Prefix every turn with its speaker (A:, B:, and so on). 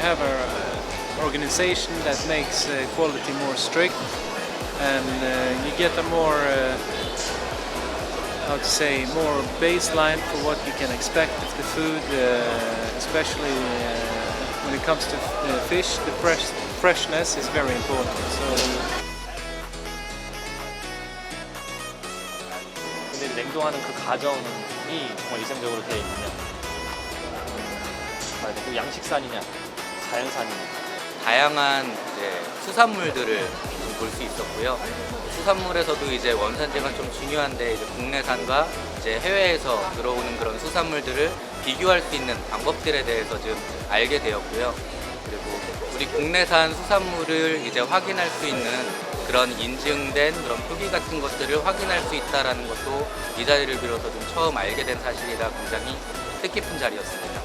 A: have a uh, organization that makes uh, quality more strict, and uh, you get a more uh, how to say more baseline for what you can expect of the food, uh, especially uh, when it comes to uh, fish. The fresh freshness is very important. So.
B: 근데 냉동하는 그 과정이 정말 위생적으로 되어 있느냐 아, 그 양식산이냐 자연산이냐
C: 다양한 이제 수산물들을 볼 수 있었고요. 수산물에서도 이제 원산지가 좀 중요한데 이제 국내산과 이제 해외에서 들어오는 그런 수산물들을 비교할 수 있는 방법들에 대해서 좀 알게 되었고요. 그리고 우리 국내산 수산물을 이제 확인할 수 있는 그런 인증된 그런 표기 같은 것들을 확인할 수 있다라는 것도 이 자리를 빌어서 좀 처음 알게 된 사실이라 굉장히 뜻깊은 자리였습니다.